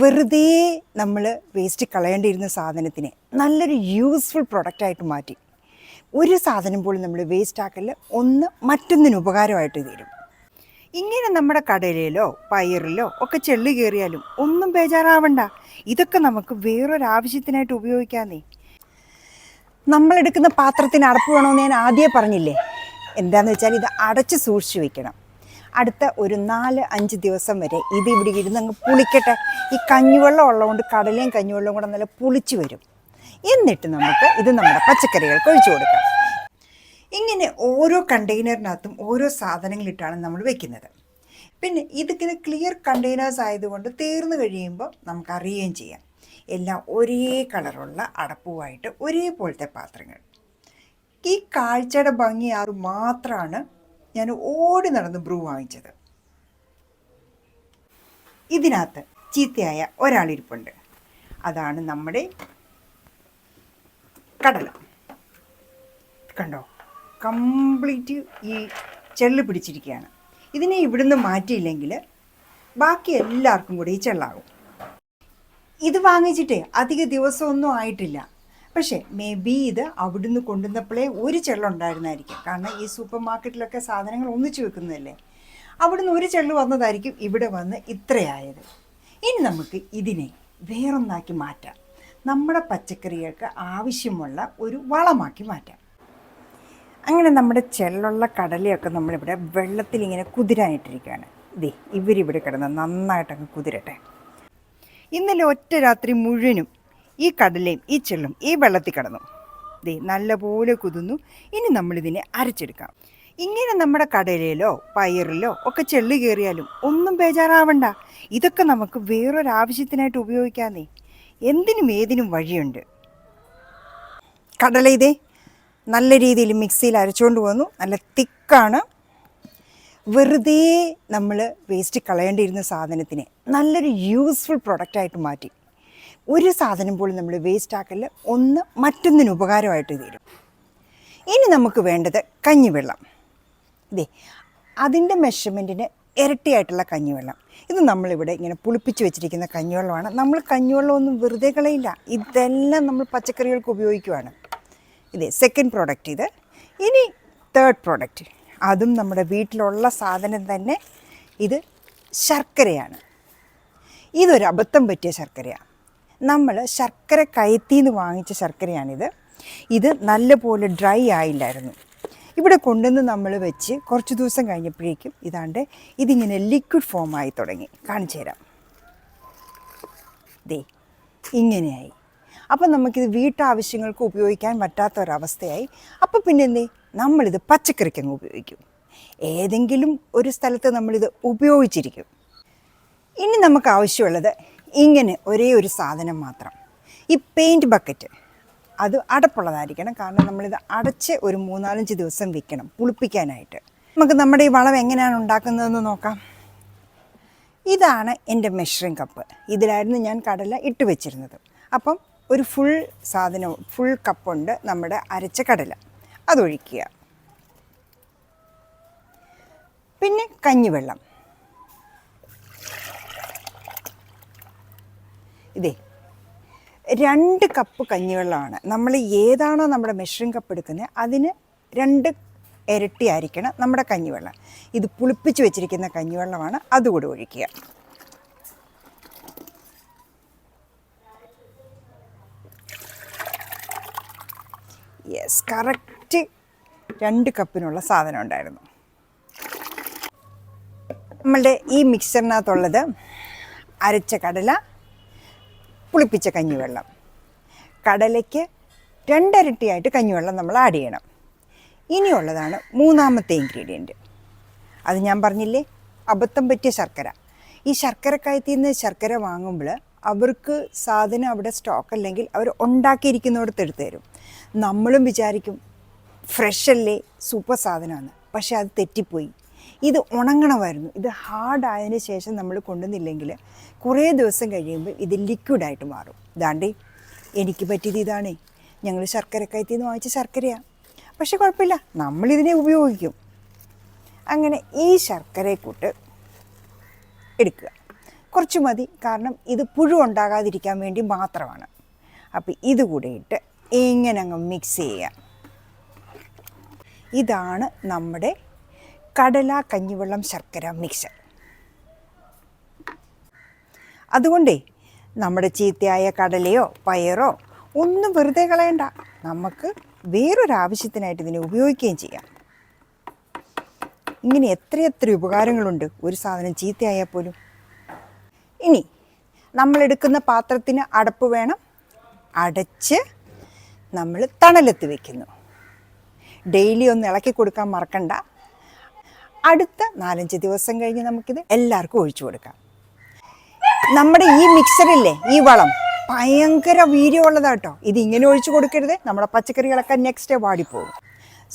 വെറുതെ നമ്മൾ വേസ്റ്റ് കളയേണ്ടിയിരുന്ന സാധനത്തിനെ നല്ലൊരു യൂസ്ഫുൾ പ്രൊഡക്റ്റായിട്ട് മാറ്റി. ഒരു സാധനം പോലും നമ്മൾ വേസ്റ്റ് ആക്കൽ ഒന്ന് മറ്റൊന്നിന് ഉപകാരമായിട്ട് തീരും. ഇങ്ങനെ നമ്മുടെ കടലിലോ പയറിലോ ഒക്കെ ചെള്ളി കയറിയാലും ഒന്നും ബേജാറാവണ്ട. ഇതൊക്കെ നമുക്ക് വേറൊരാവശ്യത്തിനായിട്ട് ഉപയോഗിക്കാന്നേ. നമ്മളെടുക്കുന്ന പാത്രത്തിന് അടപ്പ് വേണമെന്ന് ഞാൻ ആദ്യമേ പറഞ്ഞില്ലേ? എന്താന്ന് വെച്ചാൽ ഇത് അടച്ച് സൂക്ഷിച്ചു വെക്കണം. അടുത്ത ഒരു നാല് അഞ്ച് ദിവസം വരെ ഇത് ഇവിടെ ഇരുന്ന് അങ്ങ് പുളിക്കട്ടെ. ഈ കഞ്ഞിവെള്ളം ഉള്ളതുകൊണ്ട് കടലയും കഞ്ഞിവെള്ളവും കൂടെ നല്ല പുളിച്ചു വരും. എന്നിട്ട് നമുക്ക് ഇത് നമ്മുടെ പച്ചക്കറികൾക്ക് ഒഴിച്ചു കൊടുക്കാം. ഇങ്ങനെ ഓരോ കണ്ടെയ്നറിനകത്തും ഓരോ സാധനങ്ങളിട്ടാണ് നമ്മൾ വെക്കുന്നത്. പിന്നെ ഇതിങ്ങനെ ക്ലിയർ കണ്ടെയ്നേഴ്സ് ആയതുകൊണ്ട് തീർന്നു കഴിയുമ്പോൾ നമുക്ക് അറിയുകയും ചെയ്യാം. എല്ലാം ഒരേ കളറുള്ള അടപ്പുമായിട്ട് ഒരേപോലത്തെ പാത്രങ്ങൾ. ഈ കാഴ്ചയുടെ ഭംഗി ആറ് മാത്രമാണ് ഞാൻ ഓടി നടന്ന് ബ്രൂ വാങ്ങിച്ചത്. ഇതിനകത്ത് ചീത്തയായ ഒരാളിരിപ്പുണ്ട്. അതാണ് നമ്മുടെ കടല. കണ്ടോ? കംപ്ലീറ്റ് ഈ ചെള്ള് പിടിച്ചിരിക്കുകയാണ്. ഇതിനെ ഇവിടുന്ന് മാറ്റിയില്ലെങ്കിൽ ബാക്കി എല്ലാവർക്കും കൂടി ഈ ചെള്ളാകും. ഇത് വാങ്ങിച്ചിട്ടേ അധിക ദിവസമൊന്നും ആയിട്ടില്ല. പക്ഷേ മേ ബി ഇത് അവിടുന്ന് കൊണ്ടുവന്നപ്പോഴേ ഒരു ചെള്ളുണ്ടായിരുന്നായിരിക്കും കാരണം ഈ സൂപ്പർ മാർക്കറ്റിലൊക്കെ സാധനങ്ങൾ ഒന്നിച്ചു വെക്കുന്നതല്ലേ? അവിടുന്ന് ഒരു ചെള്ളു വന്നതായിരിക്കും ഇവിടെ വന്ന് ഇത്രയായത്. ഇനി നമുക്ക് ഇതിനെ വേറൊന്നാക്കി മാറ്റാം. നമ്മുടെ പച്ചക്കറികൾക്ക് ആവശ്യമുള്ള ഒരു വളമാക്കി മാറ്റാം. അങ്ങനെ നമ്മുടെ ചെള്ളുള്ള കടലയൊക്കെ നമ്മളിവിടെ വെള്ളത്തിൽ ഇങ്ങനെ കുതിരാനിട്ടിരിക്കുകയാണ്. ഇതേ ഇവരിവിടെ കിടന്ന് നന്നായിട്ടങ്ങ് കുതിരട്ടെ. ഇന്നലെ ഒറ്റ രാത്രി മുഴുവനും ഈ കടലയും ഈ ചെള്ളും ഈ വെള്ളത്തിൽ കിടന്നു. ദേ നല്ലപോലെ കുതിന്നു ഇനി നമ്മളിതിനെ അരച്ചെടുക്കാം. ഇങ്ങനെ നമ്മുടെ കടലയിലോ പയറിലോ ഒക്കെ ചെള്ളി കയറിയാലും ഒന്നും ബേജാറാവണ്ട. ഇതൊക്കെ നമുക്ക് വേറൊരാവശ്യത്തിനായിട്ട് ഉപയോഗിക്കാന്നേ. എന്തിനും ഏതിനും വഴിയുണ്ട്. കടല ഇതേ നല്ല രീതിയിൽ മിക്സിയിൽ അരച്ചുകൊണ്ട് വന്നു. നല്ല തിക്കാണ്. വെറുതെ നമ്മൾ വേസ്റ്റ് കളയേണ്ടിയിരുന്ന സാധനത്തിനെ നല്ലൊരു യൂസ്ഫുൾ പ്രൊഡക്റ്റായിട്ട് മാറ്റി. ഒരു സാധനം പോലും നമ്മൾ വേസ്റ്റ് ആക്കൽ ഒന്ന് മറ്റൊന്നിന് ഉപകാരമായിട്ട് തീരും. ഇനി നമുക്ക് വേണ്ടത് കഞ്ഞിവെള്ളം. ഇതേ അതിന്റെ മെഷർമെന്റിന് ഇരട്ടിയായിട്ടുള്ള കഞ്ഞിവെള്ളം. ഇത് നമ്മളിവിടെ ഇങ്ങനെ പുളിപ്പിച്ച് വെച്ചിരിക്കുന്ന കഞ്ഞിവെള്ളമാണ്. നമ്മൾ കഞ്ഞിവെള്ളം ഒന്നും വെറുതെ കളയില്ല. ഇതെല്ലാം നമ്മൾ പച്ചക്കറികൾക്ക് ഉപയോഗിക്കുവാണ്. ഇതേ സെക്കൻഡ് പ്രോഡക്റ്റ് ഇത്. ഇനി തേർഡ് പ്രോഡക്റ്റ് അതും നമ്മുടെ വീട്ടിലുള്ള സാധനം തന്നെ ഇത് ശർക്കരയാണ്. ഇതൊരു അബദ്ധം പറ്റിയ ശർക്കരയാണ് നമ്മൾ ശർക്കര കയറ്റിൽ നിന്ന് വാങ്ങിച്ച ശർക്കരയാണിത്. ഇത് നല്ലപോലെ ഡ്രൈ ആയില്ലായിരുന്നു. ഇവിടെ കൊണ്ടുവന്ന് നമ്മൾ വെച്ച് കുറച്ച് ദിവസം കഴിഞ്ഞപ്പോഴേക്കും ഇതാണ്ട് ഇതിങ്ങനെ ലിക്വിഡ് ഫോമായി തുടങ്ങി. കാണിച്ചു തരാം. ദേ ഇങ്ങനെയായി. അപ്പം നമുക്കിത് വീട്ടാവശ്യങ്ങൾക്ക് ഉപയോഗിക്കാൻ പറ്റാത്ത ഒരവസ്ഥയായി. അപ്പോൾ പിന്നെ എന്തേ? നമ്മളിത് പച്ചക്കറിക്കങ്ങ് ഉപയോഗിക്കും. ഏതെങ്കിലും ഒരു സ്ഥലത്ത് നമ്മളിത് ഉപയോഗിച്ചിരിക്കും. ഇനി നമുക്ക് ആവശ്യമുള്ളത് ഇങ്ങനെ ഒരേ ഒരു സാധനം മാത്രം. ഈ പെയിന്റ് ബക്കറ്റ് അത് അടപ്പുള്ളതായിരിക്കണം. കാരണം നമ്മളിത് അടച്ച് ഒരു മൂന്നാലഞ്ച് ദിവസം വെക്കണം പുളിപ്പിക്കാനായിട്ട്. നമുക്ക് നമ്മുടെ ഈ വളം എങ്ങനെയാണ് ഉണ്ടാക്കുന്നതെന്ന് നോക്കാം. ഇതാണ് എന്റെ മെഷറിംഗ് കപ്പ് ഇതിലായിരുന്നു ഞാൻ കടല ഇട്ട് വെച്ചിരുന്നത്. അപ്പം ഒരു ഫുൾ സാധനം ഫുൾ കപ്പുണ്ട് നമ്മുടെ അരച്ച കടല. അതൊഴിക്കുക. പിന്നെ കഞ്ഞിവെള്ളം. ഇതേ രണ്ട് കപ്പ് കഞ്ഞിവെള്ളമാണ്. നമ്മൾ ഏതാണോ നമ്മുടെ മെഷറിംഗ് കപ്പ് എടുക്കുന്നത് അതിന് രണ്ട് ഇരട്ടി ആയിരിക്കണം നമ്മുടെ കഞ്ഞിവെള്ളം. ഇത് പുളിപ്പിച്ച് വെച്ചിരിക്കുന്ന കഞ്ഞിവെള്ളമാണ് അതുകൂടി ഒഴിക്കുക. യെസ് കറക്റ്റ് രണ്ട് കപ്പിനുള്ള സാധനം ഉണ്ടായിരുന്നു. നമ്മളുടെ ഈ മിക്സറിനകത്തുള്ളത് അരച്ച കടല പുളിപ്പിച്ച കഞ്ഞിവെള്ളം. കടലയ്ക്ക് രണ്ടരട്ടിയായിട്ട് കഞ്ഞിവെള്ളം നമ്മൾ ആഡ് ചെയ്യണം. ഇനിയുള്ളതാണ് മൂന്നാമത്തെ ഇൻഗ്രീഡിയന്റ് അത് ഞാൻ പറഞ്ഞില്ലേ അബദ്ധം പറ്റിയ ശർക്കര. ഈ ശർക്കരക്കായത്തിൽ നിന്ന് ശർക്കര വാങ്ങുമ്പോൾ അവർക്ക് സാധനം അവിടെ സ്റ്റോക്ക് അല്ലെങ്കിൽ അവർ ഉണ്ടാക്കിയിരിക്കുന്നിടത്ത് എടുത്തു തരും. നമ്മളും വിചാരിക്കും ഫ്രഷ് അല്ലേ സൂപ്പർ സാധനമാണ്. പക്ഷേ അത് തെറ്റിപ്പോയി. ഇത് ഉണങ്ങണമായിരുന്നു. ഇത് ഹാർഡ് ആയതിനു ശേഷം നമ്മൾ കൊണ്ടുവന്നില്ലെങ്കിൽ കുറേ ദിവസം കഴിയുമ്പോൾ ഇത് ലിക്വിഡായിട്ട് മാറും. ഇതാണ്ടേ എനിക്ക് പറ്റിയത് ഇതാണേ. ഞങ്ങൾ ശർക്കര കയറ്റിൽ നിന്ന് വാങ്ങിച്ച ശർക്കരയാണ് പക്ഷെ കുഴപ്പമില്ല നമ്മളിതിനെ ഉപയോഗിക്കും. അങ്ങനെ ഈ ശർക്കരയെക്കൂട്ട് എടുക്കുക. കുറച്ച് മതി കാരണം ഇത് പുഴു ഉണ്ടാകാതിരിക്കാൻ വേണ്ടി മാത്രമാണ്. അപ്പോൾ ഇത് കൂടെ ഇട്ട് ഇങ്ങനെ അങ്ങ് മിക്സ് ചെയ്യുക. ഇതാണ് നമ്മുടെ കടല കഞ്ഞിവെള്ളം ശർക്കര മിക്സർ. അതുകൊണ്ടേ നമ്മുടെ ചീത്തയായ കടലയോ പയറോ ഒന്നും വെറുതെ കളയണ്ട. നമുക്ക് വേറൊരു ആവശ്യത്തിനായിട്ട് ഇതിനെ ഉപയോഗിക്കുകയും ചെയ്യാം. ഇങ്ങനെ എത്രയെത്ര ഉപകാരങ്ങളുണ്ട്. ഒരു സാധനം ചീത്തയായാൽ പോലും. ഇനി നമ്മളെടുക്കുന്ന പാത്രത്തിന് അടപ്പ് വേണം. അടച്ച് നമ്മൾ തണലത്ത് വെക്കുന്നു. ഡെയിലി ഒന്ന് ഇളക്കി കൊടുക്കാൻ മറക്കണ്ട. അടുത്ത നാലഞ്ച് ദിവസം കഴിഞ്ഞ് നമുക്കിത് എല്ലാവർക്കും ഒഴിച്ചു കൊടുക്കാം. നമ്മുടെ ഈ മിക്സറില്ലേ ഈ വളം ഭയങ്കര വീര്യമുള്ളതാട്ടോ. ഇത് ഇങ്ങനെ ഒഴിച്ചു കൊടുക്കരുത്. നമ്മുടെ പച്ചക്കറികളൊക്കെ നെക്സ്റ്റ് ഡേ വാടിപ്പോകും.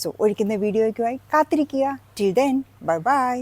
സോ ഒഴിക്കുന്ന വീഡിയോയ്ക്കുമായി കാത്തിരിക്കുക. Till then bye bye